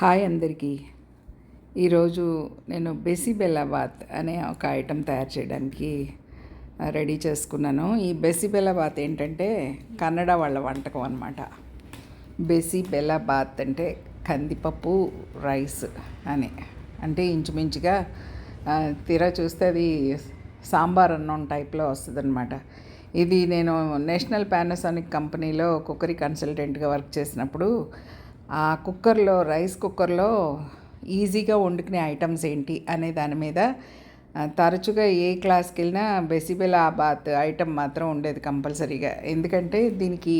Hi అందరికీ. ఈరోజు నేను బెసిబెల్లాబాత్ అనే ఒక ఐటెం తయారు చేయడానికి రెడీ చేసుకున్నాను. ఈ బెసిబెల్లాబాత్ ఏంటంటే కన్నడ వాళ్ళ వంటకం అనమాట బెసిబెల్లాబాత్ అంటే కందిపప్పు రైస్ అని. అంటే ఇంచుమించుగా తీరా చూస్తే అది సాంబార్ అన్నం టైప్లో వస్తుంది ఇది నేను నేషనల్ పానాసోనిక్ కంపెనీలో కుక్కరీ కన్సల్టెంట్గా వర్క్ చేసినప్పుడు ఆ కుక్కర్లో రైస్ కుక్కర్లో ఈజీగా వండుకునే ఐటమ్స్ ఏంటి అనే దాని మీద తరచుగా ఏ క్లాస్కి వెళ్ళినా బెసిబెలాబాత్ ఐటమ్ మాత్రం ఉండేది కంపల్సరీగా. ఎందుకంటే దీనికి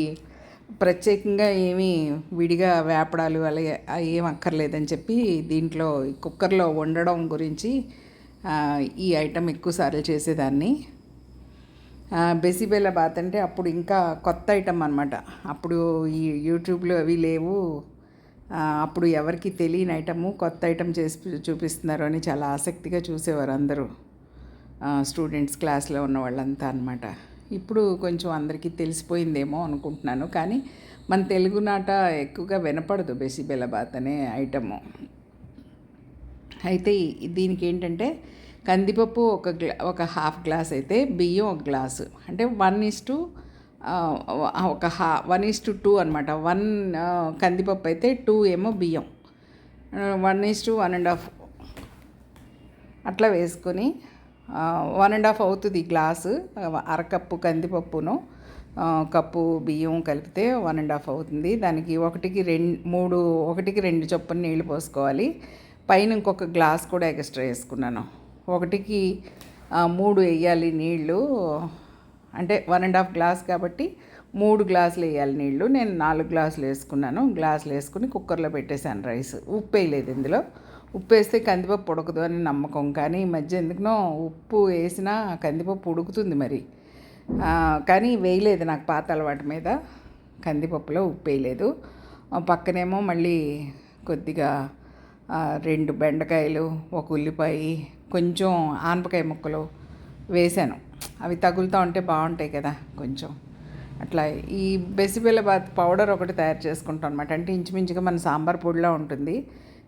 ప్రత్యేకంగా ఏమీ విడిగా వేపడాలు అలా ఏం అక్కర్లేదని చెప్పి దీంట్లో కుక్కర్లో వండడం గురించి ఈ ఐటమ్ ఎక్కువసార్లు చేసేదాన్ని. బెసిబెల బాత్ అంటే అప్పుడు ఇంకా కొత్త ఐటమ్ అనమాట అప్పుడు ఈ యూట్యూబ్లో అవి లేవు. అప్పుడు ఎవరికి తెలియని ఐటము కొత్త ఐటమ్ చేసి చూపిస్తున్నారు అని చాలా ఆసక్తిగా చూసేవారు అందరూ. స్టూడెంట్స్ క్లాస్లో ఉన్న వాళ్ళంతా అనమాట ఇప్పుడు కొంచెం అందరికీ తెలిసిపోయిందేమో అనుకుంటున్నాను. కానీ మన తెలుగు నాట ఎక్కువగా వినపడదు బెసిబెలబాత్ అనే ఐటము. అయితే దీనికి ఏంటంటే కందిపప్పు ఒక గ్లా ఒక హాఫ్ గ్లాస్ అయితే బియ్యం ఒక గ్లాసు. అంటే వన్ ఇస్ టు ఒక హా వన్ ఈస్ టు టూ అనమాట వన్ కందిపప్పు అయితే టూ ఏమో బియ్యం. One is to one and half అట్లా వేసుకొని వన్ అండ్ హాఫ్ అవుతుంది గ్లాసు అరకప్పు కందిపప్పును కప్పు బియ్యం కలిపితే వన్ అండ్ హాఫ్ అవుతుంది. దానికి ఒకటికి రెండు మూడు ఒకటికి రెండు చొప్పున నీళ్ళు పోసుకోవాలి. పైన ఇంకొక గ్లాస్ కూడా ఎక్స్ట్రా వేసుకున్నాను. ఒకటికి మూడు వేయాలి నీళ్ళు అంటే వన్ అండ్ హాఫ్ గ్లాస్ కాబట్టి మూడు గ్లాసులు వేయాలి నీళ్ళు. నేను నాలుగు గ్లాసులు వేసుకున్నాను. గ్లాసులు వేసుకుని కుక్కర్లో పెట్టేశాను రైస్ ఉప్పు వేయలేదు ఇందులో. ఉప్పు వేస్తే కందిపప్పు ఉడకదు అని నమ్మకం. కానీ ఈ మధ్య ఎందుకునో ఉప్పు వేసినా కందిపప్పు ఉడుకుతుంది మరి. కానీ వేయలేదు నాకు పాత అలవాటు మీద. కందిపప్పులో ఉప్పు వేయలేదు. పక్కనేమో మళ్ళీ కొద్దిగా రెండు బెండకాయలు ఒక ఉల్లిపాయ కొంచెం ఆనపకాయ ముక్కలు వేశాను. అవి తగులుతూ ఉంటే బాగుంటాయి కదా కొంచెం. అట్లా ఈ బెసిబెల్లబాత్ పౌడర్ ఒకటి తయారు చేసుకుంటాం అనమాట అంటే ఇంచుమించుగా మన సాంబార్ పొడిలా ఉంటుంది.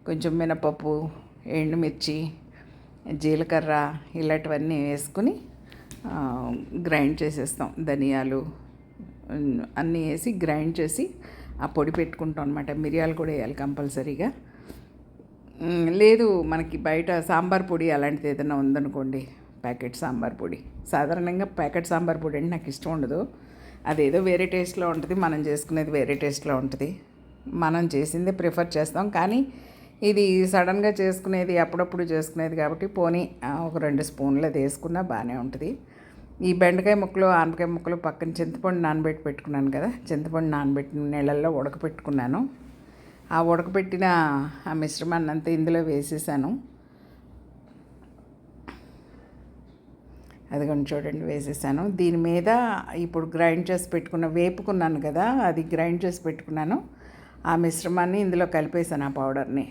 కొంచెం మినపప్పు ఎండుమిర్చి జీలకర్ర ఇలాంటివన్నీ వేసుకుని గ్రైండ్ చేసేస్తాం. ధనియాలు అన్నీ వేసి గ్రైండ్ చేసి ఆ పొడి పెట్టుకుంటాం అనమాట మిరియాలు కూడా వేయాలి కంపల్సరీగా. లేదు మనకి బయట సాంబార్ పొడి అలాంటిది ఏదైనా ఉందనుకోండి ప్యాకెట్ సాంబార్ పొడి. సాధారణంగా ప్యాకెట్ సాంబార్ పొడి అంటే నాకు ఇష్టం ఉండదు. అదేదో వేరే టేస్ట్లో ఉంటుంది మనం చేసుకునేది వేరే టేస్ట్లో ఉంటుంది. మనం చేసిందే ప్రిఫర్ చేస్తాం కానీ ఇది సడన్గా చేసుకునేది అప్పుడప్పుడు చేసుకునేది కాబట్టి పోనీ ఒక రెండు స్పూన్లు అది వేసుకున్నా బాగానే ఉంటుంది. ఈ బెండకాయ ముక్కలు ఆనపకాయ ముక్కలు పక్కన చింతపండు నానబెట్టి పెట్టుకున్నాను కదా చింతపండు నానబెట్టిన నీళ్ళల్లో ఉడకపెట్టుకున్నాను. ఆ ఉడకబెట్టిన ఆ మిశ్రమాన్ని అంతా ఇందులో వేసేసాను. అదిగోండి చూడండి వేసేసాను. దీని మీద ఇప్పుడు గ్రైండ్ చేసి పెట్టుకున్న వేపుకున్నాను కదా అది గ్రైండ్ చేసి పెట్టుకున్నాను. ఆ మిశ్రమాన్ని ఇందులో కలిపేసాను ఆ పౌడర్ని.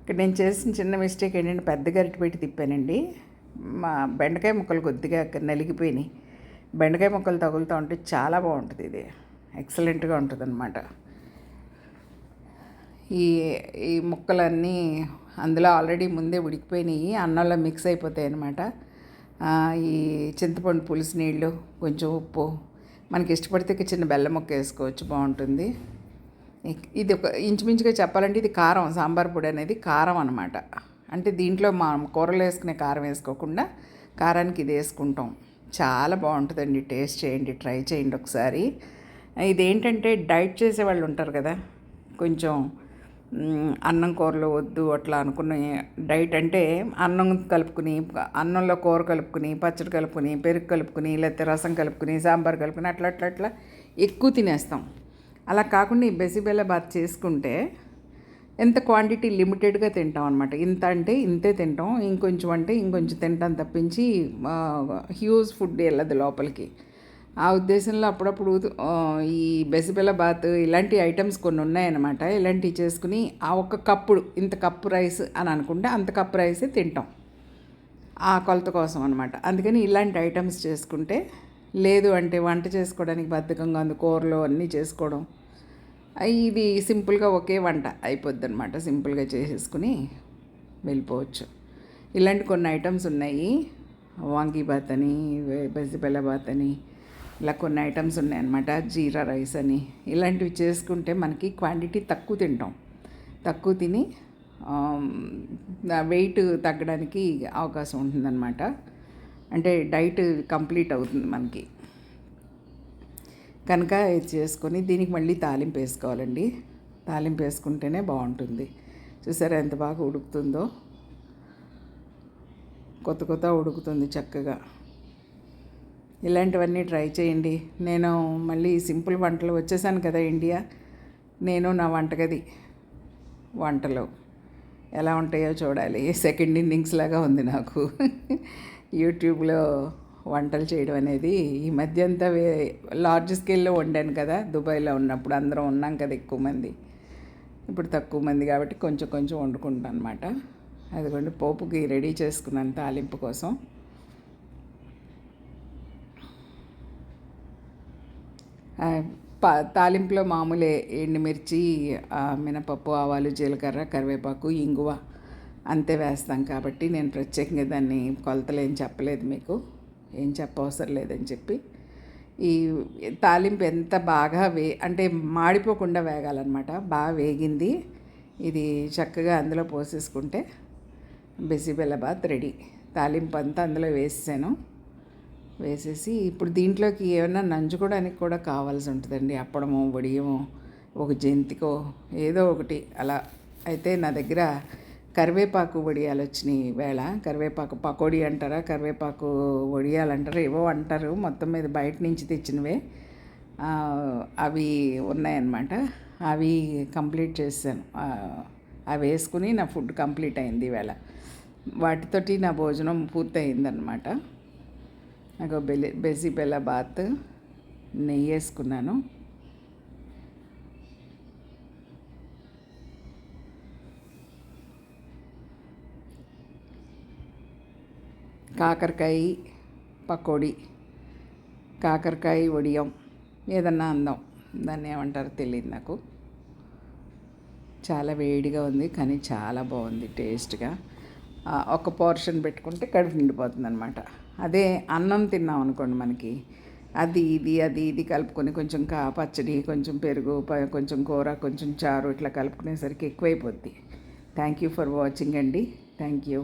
ఇక్కడ నేను చేసిన చిన్న మిస్టేక్ ఏంటంటే పెద్ద గరిటె పెట్టి తిప్పానండి. మా బెండకాయ ముక్కలు కొద్దిగా నలిగిపోయినాయి. బెండకాయ ముక్కలు తగులుతూ ఉంటే చాలా బాగుంటుంది ఇది. ఎక్సలెంట్గా ఉంటుంది అనమాట ఈ ఈ ముక్కలన్నీ అందులో ఆల్రెడీ ముందే ఉడికిపోయినాయి అన్నంలో మిక్స్ అయిపోతాయి అనమాట ఈ చింతపండు పులుసు నీళ్ళు కొంచెం ఉప్పు. మనకి ఇష్టపడితే చిన్న బెల్లం ముక్క వేసుకోవచ్చు బాగుంటుంది. ఇది ఒక ఇంచుమించుగా చెప్పాలంటే ఇది కారం సాంబార్ పొడి అనేది కారం అనమాట అంటే దీంట్లో మా కూరలు వేసుకునే కారం వేసుకోకుండా కారానికి ఇది వేసుకుంటాం. చాలా బాగుంటుందండి టేస్ట్ చేయండి ట్రై చేయండి ఒకసారి. ఇదేంటంటే డైట్ చేసే వాళ్ళు ఉంటారు కదా కొంచెం అన్నం కూరలు వద్దు అట్లా అనుకున్న డైట్ అంటే అన్నం కలుపుకుని అన్నంలో కూర కలుపుకుని పచ్చడి కలుపుకుని పెరుగు కలుపుకుని లేకపోతే రసం కలుపుకుని సాంబార్ కలుపుకుని అట్లా అట్లా అట్లా ఎక్కువ తినేస్తాం. అలా కాకుండా ఈ బెసిబెల్లాబాత్ చేసుకుంటే ఎంత క్వాంటిటీ లిమిటెడ్గా తింటాం అనమాట ఇంత అంటే ఇంతే తింటాం ఇంకొంచెం అంటే ఇంకొంచెం తింటాం తప్పించి హ్యూజ్ ఫుడ్ వెళ్ళదు లోపలికి. ఆ ఉద్దేశంలో అప్పుడప్పుడు ఈ బెసిబెల బాత్ ఇలాంటి ఐటమ్స్ కొన్ని ఉన్నాయన్నమాట. ఇలాంటివి చేసుకుని ఆ ఒక్క కప్పుడు ఇంత కప్పు రైస్ అని అనుకుంటే అంత కప్పు రైసే తింటాం. ఆ కొలత కోసం అనమాట అందుకని ఇలాంటి ఐటమ్స్ చేసుకుంటే లేదు అంటే వంట చేసుకోవడానికి బద్ధకంగా ఉంది కూరలు అన్నీ చేసుకోవడం. ఇది సింపుల్గా ఒకే వంట అయిపోద్ది అనమాట సింపుల్గా చేసేసుకుని వెళ్ళిపోవచ్చు. ఇలాంటి కొన్ని ఐటమ్స్ ఉన్నాయి. వాంగీ బాత్ అని బెజ్జిబెల్ల బాత్ అని ఇలా కొన్ని ఐటమ్స్ ఉన్నాయన్నమాట. జీరా రైస్ అని. ఇలాంటివి చేసుకుంటే మనకి క్వాంటిటీ తక్కువ తింటాం. తక్కువ తిని వెయిట్ తగ్గడానికి అవకాశం ఉంటుందన్నమాట. అంటే డైట్ కంప్లీట్ అవుతుంది మనకి. కనుక ఇది చేసుకొని దీనికి మళ్ళీ తాలింపు వేసుకోవాలండి. తాలింపు వేసుకుంటేనే బాగుంటుంది. చూసారా ఎంత బాగా ఉడుకుతుందో? కొత్త కొత్త ఉడుకుతుంది చక్కగా. ఇలాంటివన్నీ ట్రై చేయండి. నేను మళ్ళీ సింపుల్ వంటలు వచ్చేసాను కదా ఇండియా. నేను నా వంటగది వంటలు ఎలా ఉంటాయో చూడాలి. సెకండ్ ఇన్నింగ్స్ లాగా ఉంది నాకు. యూట్యూబ్లో వంటలు చేయడం అనేది ఈ మధ్య అంతా వే లార్జ్ స్కేల్లో వండాను కదా దుబాయ్లో ఉన్నప్పుడు. అందరం ఉన్నాం కదా ఎక్కువ మంది. ఇప్పుడు తక్కువ మంది కాబట్టి కొంచెం కొంచెం వండుకుంటాను అనమాట అదిగోండి పోపుకి రెడీ చేసుకున్నాను తాలింపు కోసం. తాలింపులో మామూలే ఎండుమిర్చి మినపప్పు ఆవాలు జీలకర్ర కరివేపాకు ఇంగువ అంతే వేస్తాం కాబట్టి నేను ప్రత్యేకంగా దాన్ని కొలతలు ఏం చెప్పలేదు మీకు. ఏం చెప్పవసరం లేదని చెప్పి. ఈ తాలింపు ఎంత బాగా వే అంటే మాడిపోకుండా వేగాలన్నమాట. బాగా వేగింది. ఇది చక్కగా అందులో పోసేసుకుంటే బిసిబెల్లబాత్ రెడీ. తాలింపు అంతా అందులో వేసాను వేసేసి ఇప్పుడు దీంట్లోకి ఏమైనా నంజుకోవడానికి కూడా కావాల్సి ఉంటుందండి. అప్పడమో వడియమో ఒక జంతికో ఏదో ఒకటి అలా. అయితే నా దగ్గర కరివేపాకు వడియాలు వచ్చినాయి వేళ. కరివేపాకు పకోడీ అంటారా కరివేపాకు వడియాలు అంటారా ఏవో అంటారు. మొత్తం మీద బయట నుంచి తెచ్చినవే. అవి ఉన్నాయన్నమాట. అవి కంప్లీట్ చేశాను. అవి వేసుకుని నా ఫుడ్ కంప్లీట్ అయింది ఈవేళ వాటితోటి నా భోజనం పూర్తయిందనమాట నాకు బెలి బెసిబెల్ల బాత్ నెయ్యి వేసుకున్నాను. కాకరకాయ పకోడీ కాకరకాయ వడియం ఏదన్నా అందం దాన్ని ఏమంటారో తెలియదు నాకు. చాలా వేడిగా ఉంది కానీ చాలా బాగుంది టేస్ట్గా. ఒక పోర్షన్ పెట్టుకుంటే కడుపు నిండిపోతుంది అనమాట అదే అన్నం తిన్నాం అనుకోండి మనకి. అది ఇది అది ఇది కలుపుకొని కొంచెం కా పచ్చడి కొంచెం పెరుగు కొంచెం కూర కొంచెం చారు ఇట్లా కలుపుకునేసరికి ఎక్కువైపోద్ది. థ్యాంక్ యూ ఫర్ వాచింగ్ అండి. Thank you